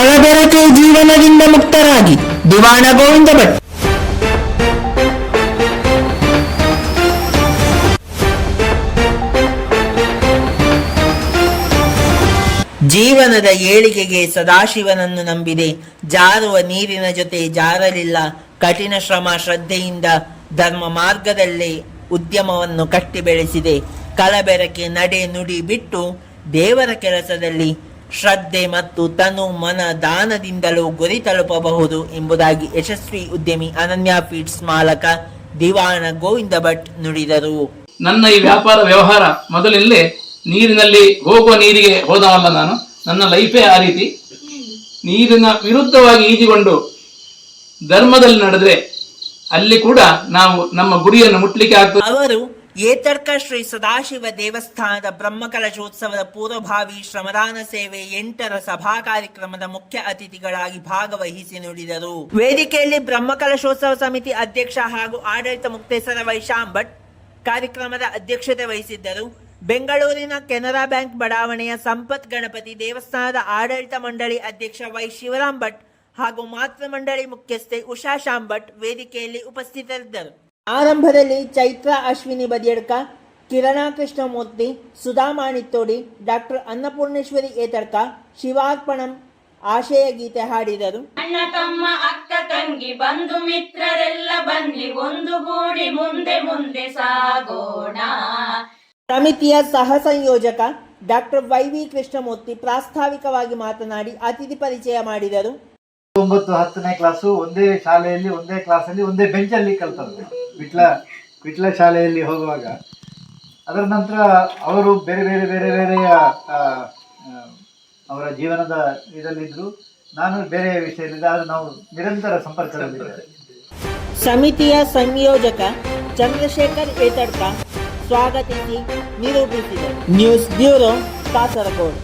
ಜೀವನದಿಂದ ಮುಕ್ತರಾಗಿ ದಿವಾಣ ಗೋವಿಂದ ಭಟ್. ಜೀವನದ ಏಳಿಗೆಗೆ ಸದಾಶಿವನನ್ನು ನಂಬಿದೆ. ಜಾರುವ ನೀರಿನ ಜೊತೆ ಜಾರಲಿಲ್ಲ. ಕಠಿಣ ಶ್ರಮ ಶ್ರದ್ಧೆಯಿಂದ ಧರ್ಮ ಮಾರ್ಗದಲ್ಲೇ ಉದ್ಯಮವನ್ನು ಕಟ್ಟಿ ಬೆಳೆಸಿದೆ ಕಲಬೆರಕೆ ನಡೆ ನುಡಿ ಬಿಟ್ಟು ದೇವರ ಕೆಲಸದಲ್ಲಿ ಶ್ರದ್ಧೆ ಮತ್ತು ತನು ಮನ ದಾನದಿಂದಲೂ ಗುರಿ ತಲುಪಬಹುದು ಎಂಬುದಾಗಿ ಯಶಸ್ವಿ ಉದ್ಯಮಿ ಅನನ್ಯ ಫೀಡ್ಸ್ ಮಾಲಕ ದಿವಾಣ ಗೋವಿಂದ ಭಟ್ ನುಡಿದರು. ನನ್ನ ಈ ವ್ಯಾಪಾರ ವ್ಯವಹಾರ ಮೊದಲಿಲ್ಲೇ ನೀರಿನಲ್ಲಿ ಹೋಗುವ ನೀರಿಗೆ ಹೋದವಲ್ಲ ನಾನು. ನನ್ನ ಲೈಫೇ ಆ ರೀತಿ. ನೀರಿನ ವಿರುದ್ಧವಾಗಿ ಈಜಿಕೊಂಡು ಧರ್ಮದಲ್ಲಿ ನಡೆದ್ರೆ ಅಲ್ಲಿ ಕೂಡ ನಾವು ನಮ್ಮ ಗುರಿಯನ್ನು ಮುಟ್ಲಿಕ್ಕೆ ಆಗ್ತದೆ. ಅವರು ಏತರ್ಕ ಶ್ರೀ ಸದಾಶಿವ ದೇವಸ್ಥಾನದ ಬ್ರಹ್ಮಕಲಶೋತ್ಸವದ ಪೂರ್ವಭಾವಿ ಶ್ರಮದಾನ ಸೇವೆ ಎಂಟರ ಸಭಾ ಕಾರ್ಯಕ್ರಮದ ಮುಖ್ಯ ಅತಿಥಿಗಳಾಗಿ ಭಾಗವಹಿಸಿ ನುಡಿದರು. ವೇದಿಕೆಯಲ್ಲಿ ಬ್ರಹ್ಮಕಲಶೋತ್ಸವ ಸಮಿತಿ ಅಧ್ಯಕ್ಷ ಹಾಗೂ ಆಡಳಿತ ಮುಕ್ತೇಶ್ವರ ವೈಶಾಂ ಭಟ್ ಕಾರ್ಯಕ್ರಮದ ಅಧ್ಯಕ್ಷತೆ ವಹಿಸಿದ್ದರು. ಬೆಂಗಳೂರಿನ ಕೆನರಾ ಬ್ಯಾಂಕ್ ಬಡಾವಣೆಯ ಸಂಪತ್ ಗಣಪತಿ ದೇವಸ್ಥಾನದ ಆಡಳಿತ ಮಂಡಳಿ ಅಧ್ಯಕ್ಷ ವೈ ಶಿವರಾಮ್ ಭಟ್ ಹಾಗೂ ಮಾತೃ ಮಂಡಳಿ ಮುಖ್ಯಸ್ಥೆ ಉಷಾ ಶಾಂಭಟ್ ವೇದಿಕೆಯಲ್ಲಿ ಉಪಸ್ಥಿತರಿದ್ದರು. ಆರಂಭದಲ್ಲಿ ಚೈತ್ರ ಅಶ್ವಿನಿ ಬದಿಯಡ್ಕ ಕಿರಣಾ ಕೃಷ್ಣಮೂರ್ತಿ ಸುಧಾ ಮಾಣಿತ್ತೋಡಿ ಡಾಕ್ಟರ್ ಅನ್ನಪೂರ್ಣೇಶ್ವರಿ ಏತಡ್ಕ ಶಿವಾರ್ಪಣಂ ಆಶಯ ಗೀತೆ ಹಾಡಿದರು. ಅಣ್ಣ ತಮ್ಮ ಅಕ್ಕ ತಂಗಿ ಬಂಧು ಮಿತ್ರರೆಲ್ಲ ಬನ್ನಿ ಒಂದುಗೂಡಿ ಮುಂದೆ ಮುಂದೆ ಸಾಗೋಣ. ಸಮಿತಿಯ ಸಹ ಸಂಯೋಜಕ ಡಾಕ್ಟರ್ ವೈ ವಿ ಕೃಷ್ಣಮೂರ್ತಿ ಪ್ರಾಸ್ತಾವಿಕವಾಗಿ ಮಾತನಾಡಿ ಅತಿಥಿ ಪರಿಚಯ ಮಾಡಿದರು. ಒಂಬತ್ತು ಹತ್ತನೇ ಕ್ಲಾಸು ಒಂದೇ ಶಾಲೆಯಲ್ಲಿ ಒಂದೇ ಕ್ಲಾಸಲ್ಲಿ ಒಂದೇ ಬೆಂಚಲ್ಲಿ ಕಲ್ತದ್ದು. ವಿಟ್ಲ ವಿಟ್ಲ ಶಾಲೆಯಲ್ಲಿ ಹೋಗುವಾಗ ಅದರ ನಂತರ ಅವರು ಬೇರೆ ಬೇರೆ ಬೇರೆ ಬೇರೆಯ ಅವರ ಜೀವನದ ಇದರಲ್ಲಿದ್ದರು. ನಾನು ಬೇರೆ ವಿಷಯದಿಂದ ಆದರೆ ನಾವು ನಿರಂತರ ಸಂಪರ್ಕದಲ್ಲಿದ್ದೇವೆ. ಸಮಿತಿಯ ಸಂಯೋಜಕ ಚಂದ್ರಶೇಖರ್ ಏತಡ್ಕ ಸ್ವಾಗತಿಸಿ ನಿರೂಪಿಸಿದರು. News bureau Kasaragod.